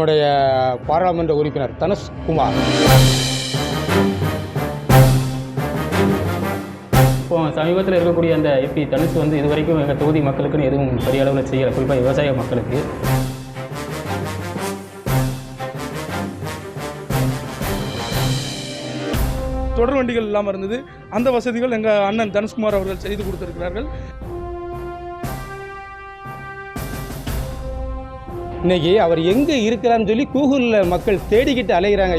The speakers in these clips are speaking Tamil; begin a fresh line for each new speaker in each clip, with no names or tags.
நம்முடைய பாராளுமன்ற உறுப்பினர் தனுஷ்குமார்
இப்போ சமீபத்தில் இருக்கக்கூடிய அந்த எம்பி தனுஷ் வந்து இது வரைக்கும் எங்கள் தொகுதி மக்களுக்குன்னு எதுவும் பெரிய அளவில் செய்யலை. குறிப்பாக விவசாய மக்களுக்கு.
தொடர் வண்டிகள் இல்லாமல் இருந்தது. அந்த வசதிகள் எங்கள் அண்ணன் தனுஷ்குமார் அவர்கள் செய்து கொடுத்திருக்கிறார்கள்.
இன்னைக்கு அவர் எங்கே இருக்கிறான்னு சொல்லி கூகுளில் மக்கள் தேடிக்கிட்டு அலைகிறாங்க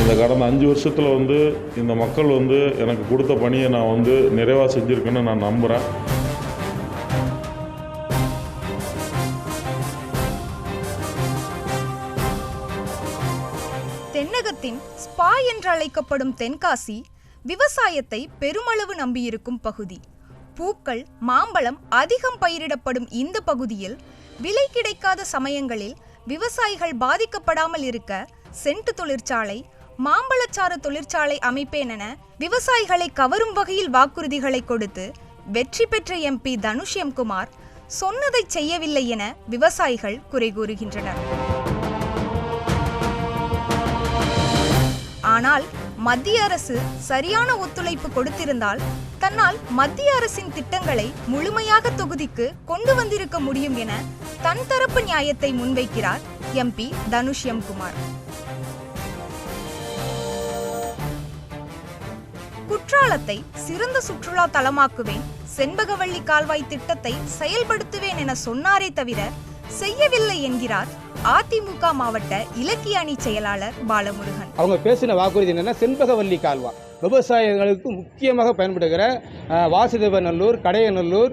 இந்த கடந்த அஞ்சு வருஷத்தில் வந்து இந்த மக்கள் வந்து எனக்கு கொடுத்த பணியை நான் வந்து நிறைவாக செஞ்சுருக்கேன்னு நான் நம்புகிறேன்
தென்னகத்தின் ஸ்பா என்று அழைக்கப்படும் தென்காசி விவசாயத்தை பெருமளவு நம்பியிருக்கும் பகுதி. பூக்கள் மாம்பழம் அதிகம் பயிரிடப்படும் இந்த பகுதியில் விலை கிடைக்காத சமயங்களில் விவசாயிகள் பாதிக்கப்படாமல் இருக்க சென்ட் தொழிற்சாலை மாம்பழச்சாறு தொழிற்சாலை அமைப்பேன் என விவசாயிகளை கவரும் வகையில் வாக்குறுதிகளை கொடுத்து வெற்றி பெற்ற எம்பி தனுஷ் எம்குமார் சொன்னதை செய்யவில்லை என விவசாயிகள் குறை கூறுகின்றனர். ஆனால் மத்திய அரசு சரியான ஒத்துழைப்பு கொடுத்திருந்தால் தன்னால் மத்திய அரசின் திட்டங்களை முழுமையாக தொகுதிக்கு கொண்டு வந்திருக்க முடியும் என தன் தரப்பு நியாயத்தை முன்வைக்கிறார் எம்பி தனுஷ் எம்குமார் குற்றாலத்தை சிறந்த சுற்றுலா தலமாக்குவேன் செண்பகவள்ளி கால்வாய் திட்டத்தை செயல்படுத்துவேன் என சொன்னாரே தவிர செய்யவில்லை என்கிறார் அதிமுக மாவட்ட இலக்கிய அணி செயலாளர் பாலமுருகன்.
அவங்க பேசின வாக்குறுதி என்னன்னா செண்பகவல்லி கால்வாய் விவசாயிகளுக்கு முக்கியமாக பயன்படுகிற வாசுதேவநல்லூர் கடையநல்லூர்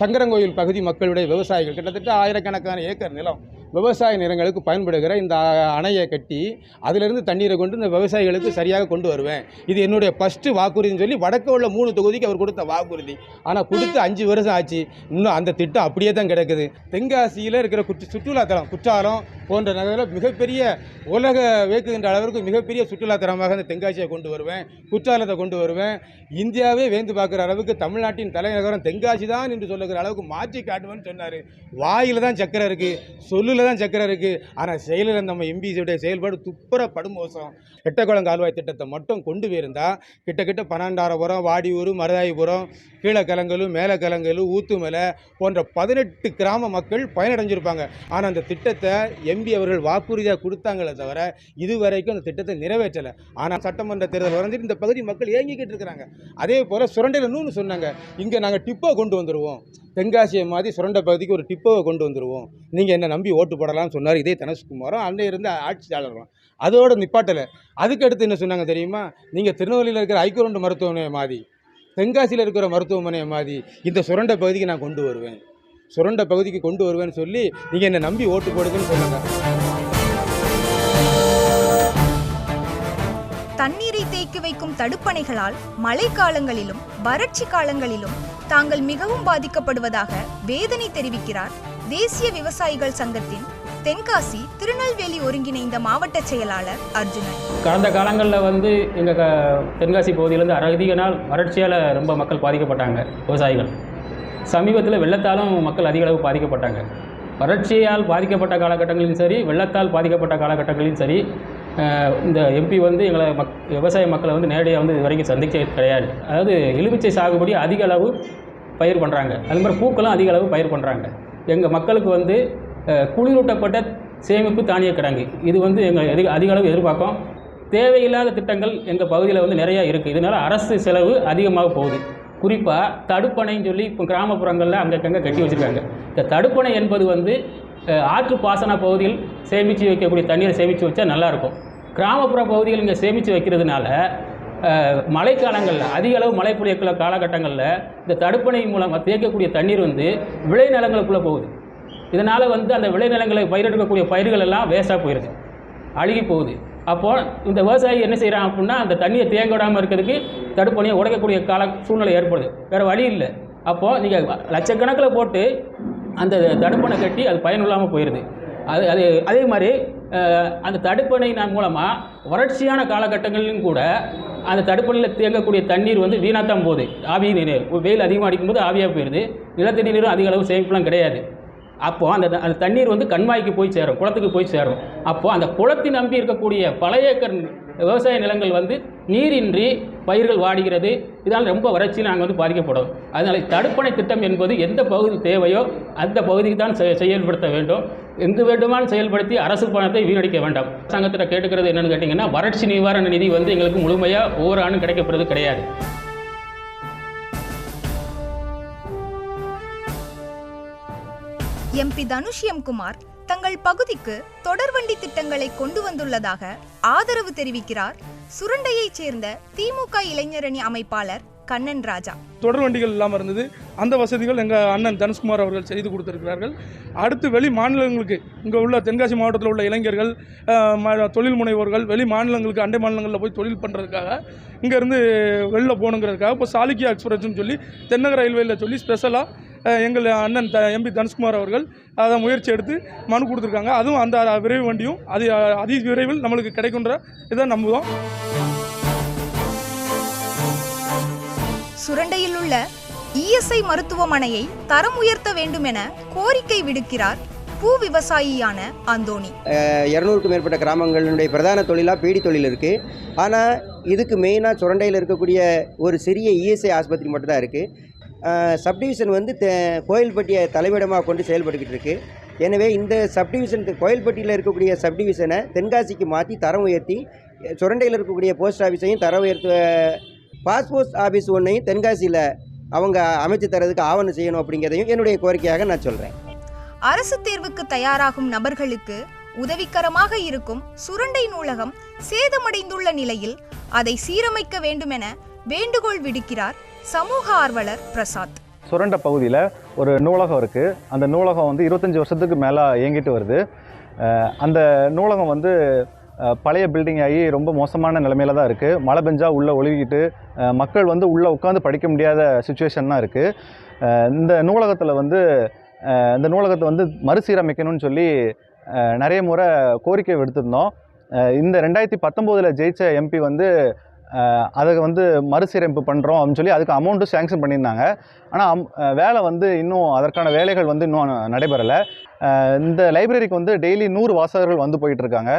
சங்கரங்கோயில் பகுதி மக்களுடைய விவசாயிகள். கிட்டத்தட்ட ஆயிரக்கணக்கான ஏக்கர் நிலம். விவசாய நிலங்களுக்கு பயன்படுகிற இந்த அணையை கட்டி அதிலிருந்து தண்ணீரை கொண்டு இந்த விவசாயிகளுக்கு சரியாக கொண்டு வருவேன். இது என்னுடைய ஃபஸ்ட்டு வாக்குறுதின்னு சொல்லி வடக்கு உள்ள மூணு தொகுதிக்கு அவர் கொடுத்த வாக்குறுதி. ஆனால் கொடுத்து அஞ்சு வருஷம் ஆச்சு. இன்னும் அந்த திட்டம் அப்படியே தான் கிடக்குது. தென்காசியில் இருக்கிற குற்று சுற்றுலாத்தலம் குற்றாலம் போன்ற நகரில் மிகப்பெரிய உலக வேக்குகின்ற அளவிற்கு மிகப்பெரிய சுற்றுலாத்தலமாக இந்த தென்காசியை கொண்டு வருவேன். குற்றாலத்தை கொண்டு வருவேன். இந்தியாவே வேந்து பார்க்குற அளவுக்கு தமிழ்நாட்டின் தலைநகரம் தென்காசி தான் என்று சொல்லுகிற அளவுக்கு மாற்றி காட்டுவேன்னு சொன்னார். வாயில் தான் சக்கரை இருக்குது சொல்லில் தான் சக்கரை இருக்குது ஆனால் செயலில் நம்ம எம்பிசியுடைய செயல்பாடு துப்புர படுமோசம் எட்டக்குளம் கால்வாய் திட்டத்தை மட்டும் கொண்டு போயிருந்தால் கிட்டக்கிட்ட பன்னெண்டாரபுரம் வாடியூர் மருதாயிபுரம் கீழக்கலங்கலு மேலக்கலங்கலு ஊத்துமலை போன்ற பதினெட்டு கிராம மக்கள் பயனடைஞ்சிருப்பாங்க. ஆனால் அந்த திட்டத்தை எம்பி அவர்கள் வாக்குறுதியாக கொடுத்தாங்களே தவிர இதுவரைக்கும் அந்த திட்டத்தை நிறைவேற்றலை. ஆனால் சட்டமன்ற தேர்தல் வரைஞ்சிட்டு இந்த பகுதி மக்கள் ஏங்கிக்கிட்டு இருக்கிறாங்க. அதே போல் சுரண்டையில் நூன்னு சொன்னாங்க. இங்கே நாங்கள் டிப்போ கொண்டு வந்துடுவோம் தென்காசியை மாதிரி சுரண்ட பகுதிக்கு ஒரு டிப்போவை கொண்டு வந்துடுவோம் நீங்கள் என்ன நம்பி ஓட்டு போடலாம்னு சொன்னார். இதே தனுஷ்குமாரும் அன்னை இருந்த ஆட்சியாளர்களும். அதோட நிப்பாட்டலை. அதுக்கு அடுத்து என்ன சொன்னாங்க தெரியுமா? நீங்கள் திருநெல்வேலியில் இருக்கிற ஐக்கியரண்டு மருத்துவமனை மாதிரி தென்காசியில் இருக்கிற மருத்துவமனையை மாதிரி இந்த சுரண்ட பகுதிக்கு நான் கொண்டு வருவேன். சுரண்டை பகுதிக்கு கொண்டு வருவேன்னு சொல்லி நீங்கள் என்னை நம்பி ஓட்டு போடுங்கன்னு சொன்னாங்க.
தண்ணீரை தேக்கி வைக்கும் தடுப்பணைகளால் மழைக்காலங்களிலும் வறட்சி காலங்களிலும் தாங்கள் மிகவும் பாதிக்கப்படுவதாக வேதனை தெரிவிக்கிறார் தேசிய விவசாயிகள் சங்கத்தின் தென்காசி திருநெல்வேலி ஒருங்கிணைந்த மாவட்ட செயலாளர் அர்ஜுனன்.
கடந்த காலங்களில் வந்து எங்கள் க தென்காசி பகுதியிலேருந்து அதிக நாள் வறட்சியால் ரொம்ப மக்கள் பாதிக்கப்பட்டாங்க விவசாயிகள். சமீபத்தில் வெள்ளத்தாலும் மக்கள் அதிக அளவு பாதிக்கப்பட்டாங்க. வறட்சியால் பாதிக்கப்பட்ட காலகட்டங்களிலும் சரி வெள்ளத்தால் பாதிக்கப்பட்ட காலகட்டங்களிலும் சரி இந்த எம்பி வந்து எங்களை மக் விவசாய மக்களை வந்து நேரடியாக வந்து இது வரைக்கும் சந்திக்க கிடையாது. அதாவது எலுமிச்சை சாகுபடி அதிக அளவு பயிர் பண்ணுறாங்க அது மாதிரி பூக்களும் அதிக அளவு பயிர் பண்ணுறாங்க எங்கள் மக்களுக்கு வந்து குளிரூட்டப்பட்ட சேமிப்பு தானிய கிடங்கு. இது வந்து எங்கள் எது அதிக அளவு எதிர்பார்க்கோம். தேவையில்லாத திட்டங்கள் எங்கள் பகுதியில் வந்து நிறையா இருக்குது இதனால் அரசு செலவு அதிகமாக போகுது. குறிப்பாக தடுப்பணைன்னு சொல்லி இப்போ கிராமப்புறங்களில் அங்கங்கே கட்டி வச்சுருக்காங்க. இந்த தடுப்பணை என்பது வந்து ஆற்று பாசன பகுதியில் சேமித்து வைக்கக்கூடிய தண்ணீரை சேமித்து வச்சா நல்லாயிருக்கும். கிராமப்புற பகுதியில் இங்கே சேமித்து வைக்கிறதுனால மழைக்காலங்களில் அதிக அளவு மழை பொழியக்கிற காலகட்டங்களில் இந்த தடுப்பணை மூலம் தேக்கக்கூடிய தண்ணீர் வந்து விளைநிலங்களுக்குள்ளே போகுது. இதனால் வந்து அந்த விளைநிலங்களை பயிரெடுக்கக்கூடிய பயிர்கள் எல்லாம் வேஸ்ட்டாக போயிடுது அழுகி போகுது. அப்போது இந்த விவசாயி என்ன செய்கிறான் அப்படின்னா அந்த தண்ணியை தேங்க விடாமல் இருக்கிறதுக்கு தடுப்பணையை உடைக்கக்கூடிய கால சூழ்நிலை ஏற்படுது. வேறு வழி இல்லை. அப்போது நீங்கள் லட்சக்கணக்கில் போட்டு அந்த தடுப்பணை கட்டி அது பயனில்லாமல் போயிடுது அது அது அதே மாதிரி அந்த தடுப்பணையின் மூலமாக வறட்சியான காலகட்டங்களிலும் கூட அந்த தடுப்பணையில் தேங்கக்கூடிய தண்ணீர் வந்து வீணாத்தான் போகுது. ஆவி நீர் வெயில் அதிகமாக அடிக்கும்போது ஆவியாக போயிடுது நிலத்தடி நீரும் அதிக அளவு சேமிப்புலாம் கிடையாது. அப்போது அந்த அந்த தண்ணீர் வந்து கண்மாய்க்கு போய் சேரும் குளத்துக்கு போய் சேரும். அப்போது அந்த குளத்தை நம்பி இருக்கக்கூடிய பழைய ஏக்கர் விவசாய நிலங்கள் வந்து நீரின்றி பயிர்கள் வாடுகிறது. இதனால் ரொம்ப வறட்சியில் நாங்கள் வந்து பாதிக்கப்படும். அதனால் தடுப்பணை திட்டம் என்பது எந்த பகுதி தேவையோ அந்த பகுதிக்கு தான் செ- செயல்படுத்த வேண்டும். எங்கு வேண்டுமானும் செயல்படுத்தி அரசு பணத்தை வீணடிக்க வேண்டாம். சங்கத்தில் கேட்டுக்கிறது என்னென்னு கேட்டிங்கன்னா வறட்சி நிவாரண நிதி வந்து எங்களுக்கு முழுமையாக ஒவ்வொரு ஆண்டும் கிடைக்கப்படுறது கிடையாது.
எம்பி தனுஷ் எம் குமார் தங்கள் பகுதிக்கு தொடர்வண்டி திட்டங்களை கொண்டு வந்துள்ளதாக ஆதரவு தெரிவிக்கிறார் சுரண்டையைச் சேர்ந்த திமுக இளைஞரணி அமைப்பாளர் கண்ணன் ராஜா.
தொடர் வண்டிகள் இல்லாமல் இருந்தது. அந்த வசதிகள் எங்கள் அண்ணன் தனுஷ்குமார் அவர்கள் செய்து கொடுத்திருக்கிறார்கள். அடுத்து வெளி மாநிலங்களுக்கு இங்கே உள்ள தென்காசி மாவட்டத்தில் உள்ள இளைஞர்கள் ம- தொழில் முனைவோர்கள் வெளி மாநிலங்களுக்கு அண்டை மாநிலங்களில் போய் தொழில் பண்ணுறதுக்காக இங்கேருந்து வெளில போகணுங்கிறதுக்காக இப்போ சாலிக்கியா எக்ஸ்பிரஸ்ன்னு சொல்லி தென்னக ரயில்வேயில் சொல்லி ஸ்பெஷலாக எங்கள் அண்ணன் த எம்பி தனுஷ்குமார் அவர்கள் அதை முயற்சி எடுத்து மனு கொடுத்துருக்காங்க. அதுவும் அந்த விரைவு வண்டியும் அது அதி விரைவில் நம்மளுக்கு கிடைக்குன்ற இதை நம்புவோம்
சுரண்டையில் உள்ள இஎஸ்ஐ மருத்துவமனையை தரம் உயர்த்த வேண்டும் என கோரிக்கை விடுக்கிறார் பூ விவசாயியான அந்தோணி
இரநூறுக்கும் மேற்பட்ட கிராமங்களுடைய பிரதான தொழிலாக பீடி தொழில் இருக்குது ஆனால் இதுக்கு மெயினாக சுரண்டையில் இருக்கக்கூடிய ஒரு சிறிய இஎஸ்ஐ ஆஸ்பத்திரி மட்டும் தான் இருக்குது சப்டிவிஷன் வந்து கோயில்பட்டியை தலைமையிடமாக கொண்டு செயல்பட்டுக்கிட்டு இருக்குது எனவே இந்த சப்டிவிஷன் கோயில்பட்டியில் இருக்கக்கூடிய சப்டிவிஷனை தென்காசிக்கு மாற்றி தரம் உயர்த்தி சுரண்டையில் இருக்கக்கூடிய போஸ்ட் ஆஃபீஸையும் தரம் உயர்த்த பாஸ்போர்ட் ஆஃபீஸ் ஒன்றையும் தென்காசியில் அவங்க அமைச்சு தரதுக்கு ஆவணம் செய்யணும் அப்படிங்கிறதையும் என்னுடைய கோரிக்கையாக நான் சொல்கிறேன்
அரசு தேர்வுக்கு தயாராகும் நபர்களுக்கு உதவிகரமாக இருக்கும் சுரண்டை நூலகம் சேதமடைந்துள்ள நிலையில் அதை சீரமைக்க வேண்டும் என வேண்டுகோள் விடுக்கிறார் சமூக ஆர்வலர் பிரசாத்.
சுரண்ட பகுதியில் ஒரு நூலகம் இருக்குது அந்த நூலகம் வந்து இருபத்தஞ்சி வருஷத்துக்கு மேலே இயங்கிட்டு வருது. அந்த நூலகம் வந்து பழைய பில்டிங் ஆகி ரொம்ப மோசமான நிலைமையில தான் இருக்குது மழை பெஞ்சால் உள்ளே ஒழுகிட்டு மக்கள் வந்து உள்ளே உட்காந்து படிக்க முடியாத சுச்சுவேஷன் தான் இருக்குது இந்த நூலகத்தில் வந்து இந்த நூலகத்தை வந்து மறுசீரமைக்கணும்னு சொல்லி நிறைய முறை கோரிக்கை விடுத்திருந்தோம். இந்த ரெண்டாயிரத்தி பத்தொம்போதில் ஜெயித்த எம்பி வந்து அதை வந்து மறுசீரமைப்பு பண்ணுறோம் அப்படின்னு சொல்லி அதுக்கு அமௌண்ட்டும் சேங்ஷன் பண்ணியிருந்தாங்க. ஆனால் வேலை வந்து இன்னும் அதற்கான வேலைகள் வந்து இன்னும் நடைபெறலை. இந்த லைப்ரரிக்கு வந்து டெய்லி நூறு வாசகர்கள் வந்து போயிட்டுருக்காங்க.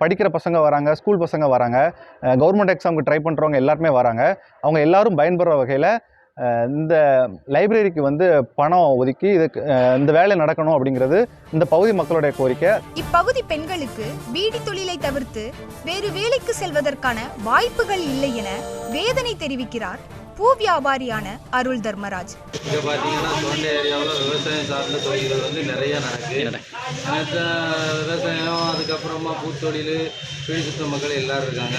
படிக்கிற பசங்க வராங்க ஸ்கூல் பசங்க வராங்க. கவர்மெண்ட் எக்ஸாமுக்கு ட்ரை பண்ணுறவங்க எல்லாருமே வராங்க. அவங்க எல்லாரும் பயன்பெற வகையில் இந்த லைப்ரரிக்கு வந்து பணம் ஒதுக்கி இதுக்கு அஹ் இந்த வேலை நடக்கணும் அப்படிங்கிறது இந்த பகுதி மக்களுடைய கோரிக்கை.
இப்பகுதி பெண்களுக்கு பீடி தொழிலை தவிர்த்து வேறு வேலைக்கு செல்வதற்கான வாய்ப்புகள் இல்லை என வேதனை தெரிவிக்கிறார் பூ வியாபாரியான அருள் தர்மராஜ்.
இங்கே பார்த்தீங்கன்னா தொண்டை ஏரியாவில் விவசாயம் சார்ந்த தொழில்கள் வந்து நிறைய நடக்குது மற்ற விவசாயம் அதுக்கப்புறமா பூத்தொழில் பிடிசுத்த மக்கள் எல்லாரும் இருக்காங்க.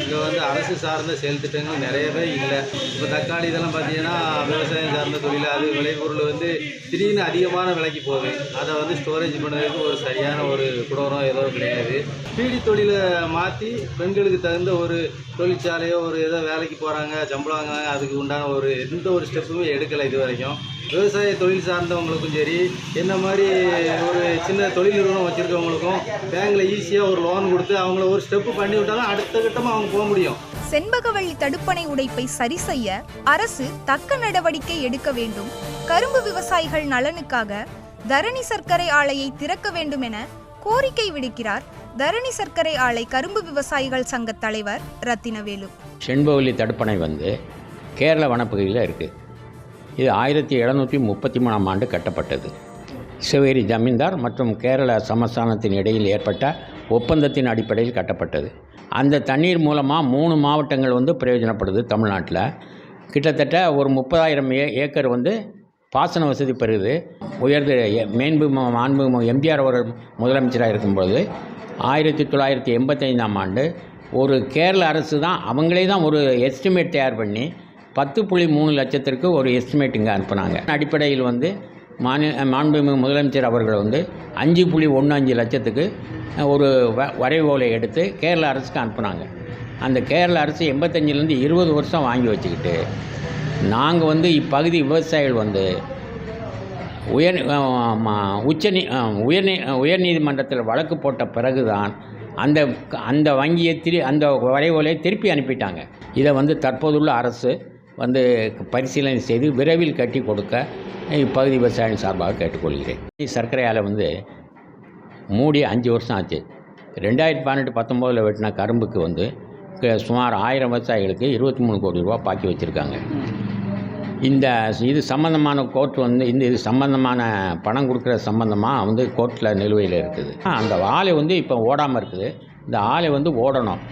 இங்கே வந்து அரசு சார்ந்த செயல் திட்டங்கள் நிறையவே இல்லை. இப்போ தக்காளி இதெல்லாம் பார்த்தீங்கன்னா விவசாயம் சார்ந்த தொழில் அது விளைபொருள் வந்து திடீர்னு அதிகமான விலைக்கு போகுது. அதை வந்து ஸ்டோரேஜ் பண்ணுறதுக்கு ஒரு சரியான ஒரு குடோரம் ஏதோ கிடையாது. பீடி தொழிலை மாற்றி பெண்களுக்கு தகுந்த ஒரு தொழிற்சாலையோ ஒரு ஏதோ வேலைக்கு போகிறாங்க சம்பளம் வாங்குறாங்க அதுக்கு உண்டான ஒரு எந்த ஒரு ஸ்டெப்புமே எடுக்கலை இது வரைக்கும். விவசாய தொழில் சார்ந்தவங்களுக்கும் சரி என்ன மாதிரி ஒரு சின்ன தொழில் நிறுவனம் வச்சுருக்கவங்களுக்கும் பேங்க்கில் ஈஸியாக ஒரு லோன் கொடுத்து அவங்கள ஒரு ஸ்டெப்பு பண்ணி விட்டாலும் அடுத்த கட்டமாக அவங்க போக முடியும்.
செண்பகவள்ளி தடுப்பணை உடைப்பை சரி செய்ய அரசு தக்க நடவடிக்கை எடுக்க வேண்டும். கரும்பு விவசாயிகள் நலனுக்காக தரணி சர்க்கரை ஆலையை திறக்க வேண்டும் என கோரிக்கை விடுக்கிறார் தரணி சர்க்கரை ஆலை கரும்பு விவசாயிகள் சங்க தலைவர் ரத்தினவேலு.
செண்பவல்லி தடுப்பணை வந்து கேரள வனப்பகுதியில் இருக்குது இது ஆயிரத்தி எழுநூற்றி முப்பத்தி மூணாம் ஆண்டு கட்டப்பட்டது. சிவகிரி ஜமீன்தார் மற்றும் கேரள சமஸ்தானத்தின் இடையில் ஏற்பட்ட ஒப்பந்தத்தின் அடிப்படையில் கட்டப்பட்டது. அந்த தண்ணீர் மூலமாக மூணு மாவட்டங்கள் வந்து பிரயோஜனப்படுது தமிழ்நாட்டில். கிட்டத்தட்ட ஒரு முப்பதாயிரம் ஏ ஏக்கர் வந்து பாசன வசதி பெறுது. உயர்ந்த மேன்பு மாண்பு எம்ஜிஆர் அவர்கள் முதலமைச்சராக இருக்கும்பொழுது ஆயிரத்தி தொள்ளாயிரத்தி எண்பத்தைந்தாம் ஆண்டு ஒரு கேரள அரசு தான் அவங்களே தான் ஒரு எஸ்டிமேட் தயார் பண்ணி பத்து புள்ளி மூணு லட்சத்திற்கு ஒரு எஸ்டிமேட்டுங்க அனுப்புனாங்க. அடிப்படையில் வந்து மாநில மாண்புமிகு முதலமைச்சர் அவர்கள் வந்து அஞ்சு புள்ளி ஒன்று அஞ்சு லட்சத்துக்கு ஒரு வ வரைவோலை எடுத்து கேரள அரசுக்கு அனுப்புனாங்க. அந்த கேரள அரசு எண்பத்தஞ்சிலேருந்து இருபது வருஷம் வாங்கி வச்சுக்கிட்டு நாங்கள் வந்து இப்பகுதி விவசாயிகள் வந்து உயர் உச்ச உயர்நீ உயர்நீதிமன்றத்தில் வழக்கு போட்ட பிறகுதான் அந்த அந்த வங்கியை திரு அந்த வரைவோலையை திருப்பி அனுப்பிட்டாங்க. இதை வந்து தற்போதுள்ள அரசு வந்து பரிசீலனை செய்து விரைவில் கட்டி கொடுக்க இப்பகுதி விவசாயிகள் சார்பாக கேட்டுக்கொள்கிறேன். சர்க்கரை ஆலை வந்து மூடி அஞ்சு வருஷம் ஆச்சு. ரெண்டாயிரத்தி பதினெட்டு பத்தொம்போதில் வெட்டின கரும்புக்கு வந்து சுமார் ஆயிரம் விவசாயிகளுக்கு இருபத்தி மூணு கோடி ரூபா பாக்கி வச்சுருக்காங்க. இந்த இது சம்பந்தமான கோர்ட் வந்து இந்த இது சம்பந்தமான பணம் கொடுக்குற சம்பந்தமாக வந்து கோர்ட்டில் நிலுவையில் இருக்குது. அந்த ஆலை வந்து இப்போ ஓடாமல் இருக்குது. இந்த ஆலை வந்து ஓடணும்.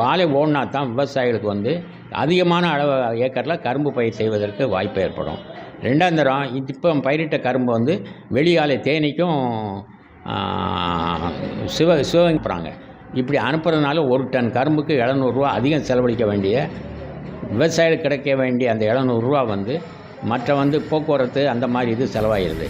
வாழை ஓடினா தான் விவசாயிகளுக்கு வந்து அதிகமான அளவு ஏக்கரில் கரும்பு பயிர் செய்வதற்கு வாய்ப்பு ஏற்படும். ரெண்டாம் தரம் இப்போ பயிரிட்ட கரும்பு வந்து வெளியாலை தேனிக்கும் சிவ சிவங்கிறாங்க இப்படி அனுப்புறதுனால ஒரு டன் கரும்புக்கு எழுநூறுரூவா அதிகம் செலவழிக்க வேண்டிய விவசாயிகள் கிடைக்க வேண்டிய அந்த எழுநூறுரூவா வந்து மற்ற வந்து போக்குவரத்து அந்த மாதிரி இது செலவாகிடுது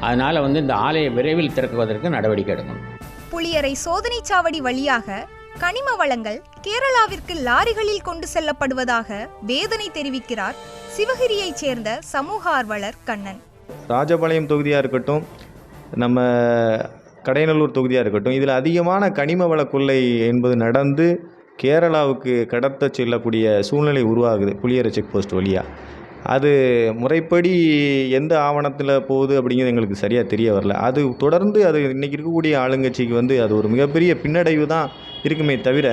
அதனால் வந்து இந்த ஆலையை விரைவில் திறக்குவதற்கு நடவடிக்கை எடுக்கணும்.
புளியரை சோதனை சாவடி வழியாக கனிம வளங்கள் கேரளாவிற்கு லாரிகளில் கொண்டு செல்லப்படுவதாக வேதனை தெரிவிக்கிறார் சிவகிரியைச் சேர்ந்த சமூக ஆர்வலர் கண்ணன்.
ராஜபாளையம் தொகுதியாக இருக்கட்டும் நம்ம கடையநல்லூர் தொகுதியாக இருக்கட்டும் இதில் அதிகமான கனிம வள கொள்ளை என்பது நடந்து கேரளாவுக்கு கடத்த செல்லக்கூடிய சூழ்நிலை உருவாகுது புளியரை செக் போஸ்ட் வழியாக அது முறைப்படி எந்த ஆவணத்தில் போகுது அப்படிங்கிறது எங்களுக்கு சரியாக தெரிய வரல. அது தொடர்ந்து அது இன்றைக்கி இருக்கக்கூடிய ஆளுங்கட்சிக்கு வந்து அது ஒரு மிகப்பெரிய பின்னடைவு தான். இருக்குமே தவிர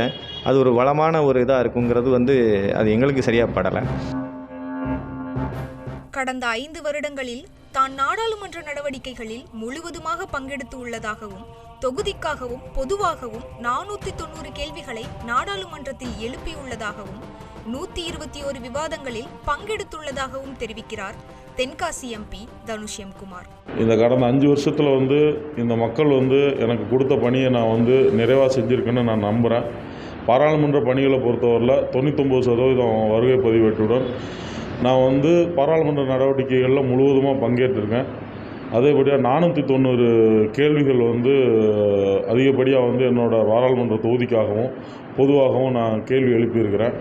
அது ஒரு வளமான ஒரு இதாக இருக்குங்கிறது வந்து அது எங்களுக்கு சரியாக படலை.
கடந்த ஐந்து வருடங்களில் தான் நாடாளுமன்ற நடவடிக்கைகளில் முழுவதுமாக பங்கெடுத்து உள்ளதாகவும் தொகுதிக்காகவும் பொதுவாகவும் நானூத்தி தொண்ணூறு கேள்விகளை நாடாளுமன்றத்தில் எழுப்பியுள்ளதாகவும் நூத்தி இருபத்தி ஒரு விவாதங்களில் பங்கெடுத்துள்ளதாகவும் தெரிவிக்கிறார் தென்காசி எம்பி தனுஷ் எம் குமார்.
இந்த கடந்த அஞ்சு வருஷத்தில் வந்து இந்த மக்கள் வந்து எனக்கு கொடுத்த பணியை நான் வந்து நிறைவாக செஞ்சுருக்கேன்னு நான் நம்புகிறேன் பாராளுமன்ற பணிகளை பொறுத்தவரையில் தொண்ணூத்தொம்பது சதவீதம் வருகை பதிவேட்டுடன் நான் வந்து பாராளுமன்ற நடவடிக்கைகளில் முழுவதுமாக பங்கேற்றிருக்கேன். அதேபடியாக நானூற்றி தொண்ணூறு கேள்விகள் வந்து அதிகப்படியாக வந்து என்னோடய பாராளுமன்ற தொகுதிக்காகவும் பொதுவாகவும் நான் கேள்வி எழுப்பியிருக்கிறேன்.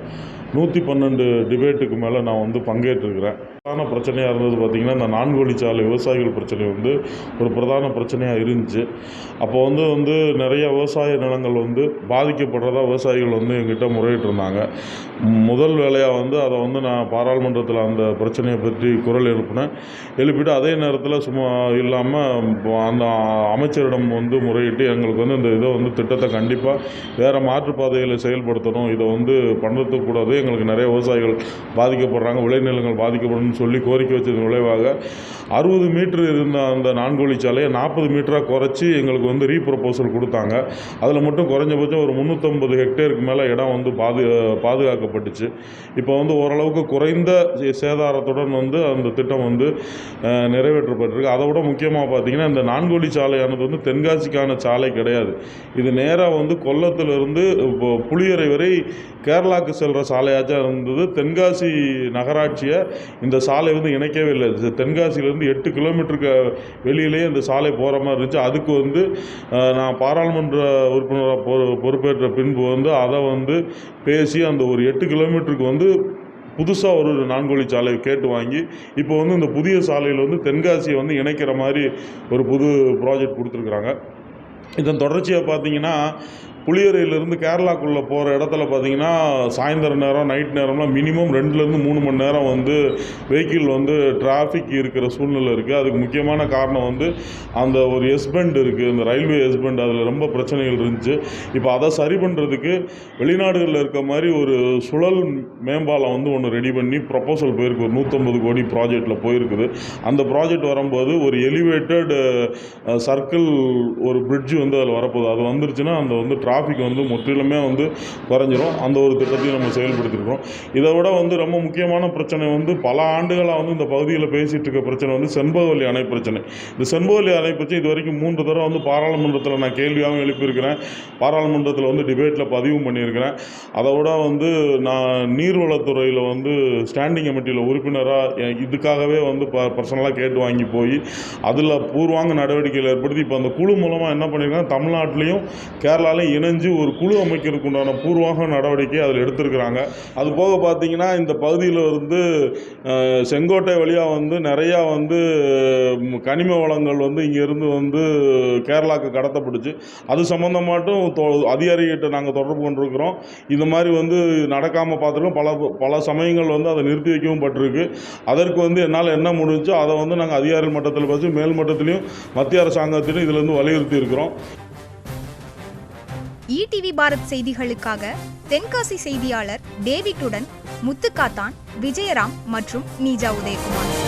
நூற்றி பன்னெண்டு டிபேட்டுக்கு மேலே நான் வந்து பங்கேற்றிருக்கிறேன். பிரதான பிரச்சனையாக இருந்தது பார்த்திங்கன்னா இந்த நான்கு வழிச்சாலை விவசாயிகள் பிரச்சனை வந்து ஒரு பிரதான பிரச்சனையாக இருந்துச்சு. அப்போ வந்து வந்து நிறைய விவசாய நிலங்கள் வந்து பாதிக்கப்படுறதா விவசாயிகள் வந்து எங்கிட்ட முறையிட்டிருந்தாங்க முதல் வேலையாக வந்து அதை வந்து நான் பாராளுமன்றத்தில் அந்த பிரச்சனையை பற்றி குரல் எழுப்பினேன். எழுப்பிட்டு அதே நேரத்தில் சும்மா இல்லாமல் அந்த அமைச்சரிடம் வந்து முறையிட்டு எங்களுக்கு வந்து இந்த இதை வந்து திட்டத்தை கண்டிப்பாக வேறு மாற்றுப்பாதைகளை செயல்படுத்தணும். இதை வந்து பண்ணுறதுக்கு கூடாது. எங்களுக்கு நிறைய விவசாயிகள் பாதிக்கப்படுறாங்க விளைநிலங்கள் பாதிக்கப்படும் சொல்லி கோரிக்கை வச்சதன் விளைவாக அறுபது மீட்டர் இருந்த அந்த நான்கு வழிச்சாலையை நாற்பது மீட்டராக குறைச்சி எங்களுக்கு வந்து ரீப்ரப்போசல் கொடுத்தாங்க. அதில் மட்டும் குறைஞ்சபட்சம் ஒரு முந்நூற்றம்பது ஹெக்டேருக்கு மேலே இடம் வந்து பாது பாதுகாக்கப்பட்டுச்சு. இப்போ வந்து ஓரளவுக்கு குறைந்த சே- சேதாரத்துடன் வந்து அந்த திட்டம் வந்து நிறைவேற்றப்பட்டிருக்கு. அதை விட முக்கியமாக பார்த்தீங்கன்னா இந்த நான்கு வழி சாலையானது வந்து தென்காசிக்கான சாலை கிடையாது. இது நேராக வந்து கொல்லத்திலிருந்து இப்போ புளியரை வரை கேரளாவுக்கு செல்கிற சாலையாச்சும் இருந்தது. தென்காசி நகராட்சியை இந்த சாலை வந்து இணைக்கவே இல்லை. தென்காசியிலேருந்து எட்டு கிலோமீட்டருக்கு வெளியிலேயே இந்த சாலை போகிற மாதிரி இருந்துச்சு. அதுக்கு வந்து நான் பாராளுமன்ற உறுப்பினராக பொறு பொறுப்பேற்ற பின்பு வந்து அதை வந்து பேசி அந்த ஒரு எட்டு கிலோமீட்டருக்கு வந்து புதுசாக ஒரு நான்கு வழி சாலை கேட்டு வாங்கி இப்போ வந்து இந்த புதிய சாலையில் வந்து தென்காசியை வந்து இணைக்கிற மாதிரி ஒரு புது ப்ராஜெக்ட் கொடுத்துருக்குறாங்க. இதன் தொடர்ச்சியாக பார்த்தீங்கன்னா புளியரையிலேருந்து கேரளாக்குள்ளே போகிற இடத்துல பார்த்தீங்கன்னா சாயந்தர நேரம் நைட் நேரம்லாம் மினிமம் ரெண்டுலேருந்து மூணு மணி நேரம் வந்து வெஹிக்கிள் வந்து டிராஃபிக் இருக்கிற சூழ்நிலை இருக்குது அதுக்கு முக்கியமான காரணம் வந்து அந்த ஒரு எஸ்பெண்ட் இருக்குது இந்த ரயில்வே எஸ்பெண்ட் அதில் ரொம்ப பிரச்சனைகள் இருந்துச்சு. இப்போ அதை சரி பண்ணுறதுக்கு வெளிநாடுகளில் இருக்க மாதிரி ஒரு சுழல் மேம்பாலம் வந்து ஒன்று ரெடி பண்ணி ப்ரப்போசல் போயிருக்கு. ஒரு நூற்றம்பது கோடி ப்ராஜெக்டில் போயிருக்குது. அந்த ப்ராஜெக்ட் வரும்போது ஒரு எலிவேட்டட் சர்க்கிள் ஒரு பிரிட்ஜ் வந்து அதில் வரப்போகுது. அது வந்துருச்சுன்னா அந்த வந்து டிராஃபிக் வந்து முற்றிலுமே வந்து குறைஞ்சிரும். அந்த ஒரு திட்டத்தையும் நம்ம செயல்படுத்தியிருக்கோம் இதை விட வந்து ரொம்ப முக்கியமான பிரச்சனை வந்து பல ஆண்டுகளாக வந்து இந்த பகுதியில் பேசிகிட்டு இருக்க பிரச்சனை வந்து செண்பகவல்லி அணை பிரச்சனை. இந்த செண்பகவல்லி அணை பிரச்சனை இது வரைக்கும் மூன்று தடவை வந்து பாராளுமன்றத்தில் நான் கேள்வியாகவும் எழுப்பியிருக்கிறேன். பாராளுமன்றத்தில் வந்து டிபேட்டில் பதிவும் பண்ணியிருக்கிறேன். அதை விட வந்து நான் நீர்வளத்துறையில் வந்து ஸ்டாண்டிங் கமிட்டியில் உறுப்பினராக இதுக்காகவே வந்து ப பர்சனலாக கேட்டு வாங்கி போய் அதில் பூர்வாங்க நடவடிக்கைகள் ஏற்படுத்தி இப்போ அந்த குழு மூலமாக என்ன பண்ணியிருக்காங்க? தமிழ்நாட்டிலையும் கேரளாலையும் இணைஞ்சு ஒரு குழு அமைக்கிறதுக்கு உண்டான பூர்வாக நடவடிக்கை அதில் எடுத்திருக்கிறாங்க. அது போக பார்த்தீங்கன்னா இந்த பகுதியில் வந்து செங்கோட்டை வழியாக வந்து நிறையா வந்து கனிம வளங்கள் வந்து இங்கேருந்து வந்து கேரளாவுக்கு கடத்தப்பட்டுச்சு அது சம்மந்தமாட்டும் தொ அதிகாரிகிட்ட நாங்கள் தொடர்பு கொண்டிருக்கிறோம். இந்த மாதிரி வந்து நடக்காமல் பார்த்துருக்கோம் பல பல சமயங்கள் வந்து அதை நிறுத்தி வைக்கவும் பட்டிருக்கு. அதற்கு வந்து என்னால் என்ன முடிஞ்சோ அதை வந்து நாங்கள் அதிகாரி மட்டத்தில் வச்சு மேல் மட்டத்திலையும் மத்திய அரசாங்கத்திலையும் இதிலேருந்து வலியுறுத்தி இருக்கிறோம்
இடிவி பாரத் செய்திகளுக்காக தென்காசி செய்தியாளர் டேவிட்டுடன் முத்துக்காத்தான் விஜயராம் மற்றும் நீஜா உதயகுமார்.